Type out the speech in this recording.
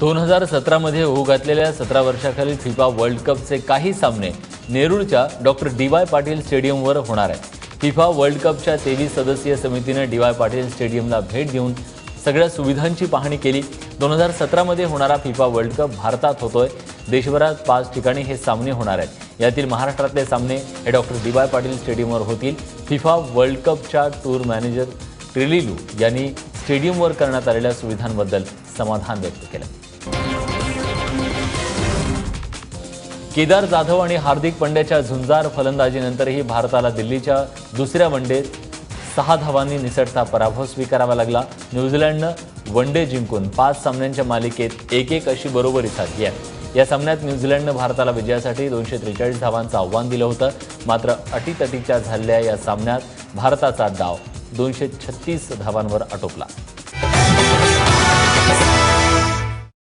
दोन हजार सतरामध्ये होऊ घातलेल्या सतरा वर्षाखालील फिफा वर्ल्ड कपचे काही सामने नेरूळच्या डॉक्टर डी वाय पाटील स्टेडियमवर होणार आहेत. फिफा वर्ल्ड कपच्या तेवीस सदस्यीय समितीनं डी वाय पाटील स्टेडियमला भेट देऊन सगळ्या सुविधांची पाहणी केली. दोन हजार सतरामध्ये होणारा फिफा वर्ल्ड कप भारतात होतोय. देशभरात पाच ठिकाणी हे सामने होणार आहेत. यातील महाराष्ट्रातले सामने हे डॉक्टर डी वाय पाटील स्टेडियमवर होतील. फिफा वर्ल्ड कपच्या टूर मॅनेजर ट्रिलिलू यांनी स्टेडियमवर करण्यात आलेल्या सुविधांबद्दल समाधान व्यक्त केलं. केदार जाधव आणि हार्दिक पंड्याच्या झुंजार फलंदाजीनंतरही भारताला दिल्लीच्या दुसऱ्या वनडेत सहा धावांनी निसटता पराभव स्वीकारावा लागला. न्यूझीलंडनं वनडे जिंकून पाच सामन्यांच्या मालिकेत एक एक अशी बरोबरी साधली आहे. या सामन्यात न्यूझीलंडनं भारताला विजयासाठी दोनशे त्रेचाळीस धावांचं आव्हान दिलं होतं. मात्र अटीतटीच्या झालेल्या या सामन्यात भारताचा डाव दोनशे छत्तीस धावांवर आटोपला.